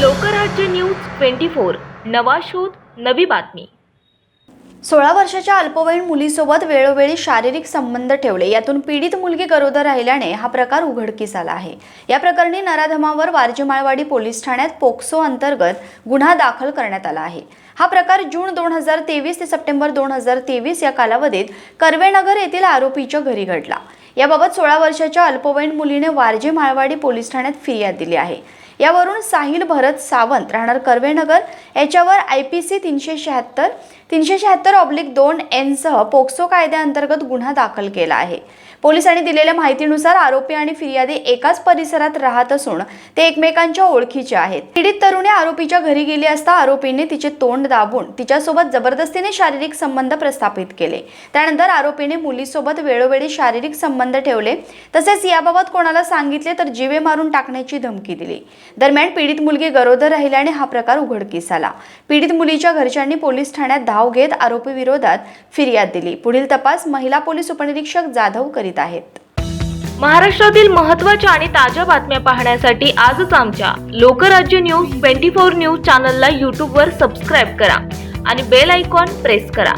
Lokrajya news twenty four. नवा शोध नवी बातमी. सोळा वर्षाच्या अल्पवयीन मुलीसोबत वेळोवेळी शारीरिक संबंध ठेवले. यातून पीडित मुलगी गरोदर राहिल्याने हा प्रकार उघडकीस आला आहे. या प्रकरणी नराधमावर वारजीमाळवाडी पोलीस ठाण्यात पोक्सो अंतर्गत गुन्हा दाखल करण्यात आला आहे. हा प्रकार जून दोन हजार तेवीस ते सप्टेंबर दोन हजार तेवीस या कालावधीत कर्वेनगर येथील आरोपीच्या घरी घडला. याबाबत सोळा वर्षाच्या अल्पवयीन मुलीने वारजे माळवाडी पोलीस ठाण्यात फिर्याद दिली आहे. यावरून साहिल भरत सावंत राहणार कर्वेनगर याच्यावर आय पी सी तीनशे शहात्तर तीनशे शहात्तर ऑब्लिक दोन एनसह पोक्सो कायद्याअंतर्गत गुन्हा दाखल केला आहे. पोलिसांनी दिलेल्या माहितीनुसार आरोपी आणि फिर्यादी एकाच परिसरात राहत असून ते एकमेकांच्या ओळखीचे आहेत. पीडित तरुणी आरोपीच्या घरी गेली असता आरोपीने तिचे तोंड दाबून तिच्यासोबत जबरदस्तीने शारीरिक संबंध प्रस्थापित केले. त्यानंतर आरोपीने मुलीसोबत वेळोवेळी शारीरिक संबंध ठेवले. तसेच याबाबत कोणाला सांगितले तर जीवे मारून टाकण्याची धमकी दिली. दरम्यान पीडित मुलगी गरोदर राहिल्याने हा प्रकार उघडकीस आला. पीडित मुलीच्या घरच्यांनी पोलीस ठाण्यात धाव घेत आरोपी विरोधात फिर्याद दिली. पुढील तपास महिला पोलीस उपनिरीक्षक जाधव करीत आहेत. महाराष्ट्रातील महत्त्वाच्या आणि ताज्या बातम्या पाहण्यासाठी आजच आमच्या Lokrajya news twenty four news चॅनलला यूट्यूबवर सबस्क्राईब करा आणि बेल आयकॉन प्रेस करा.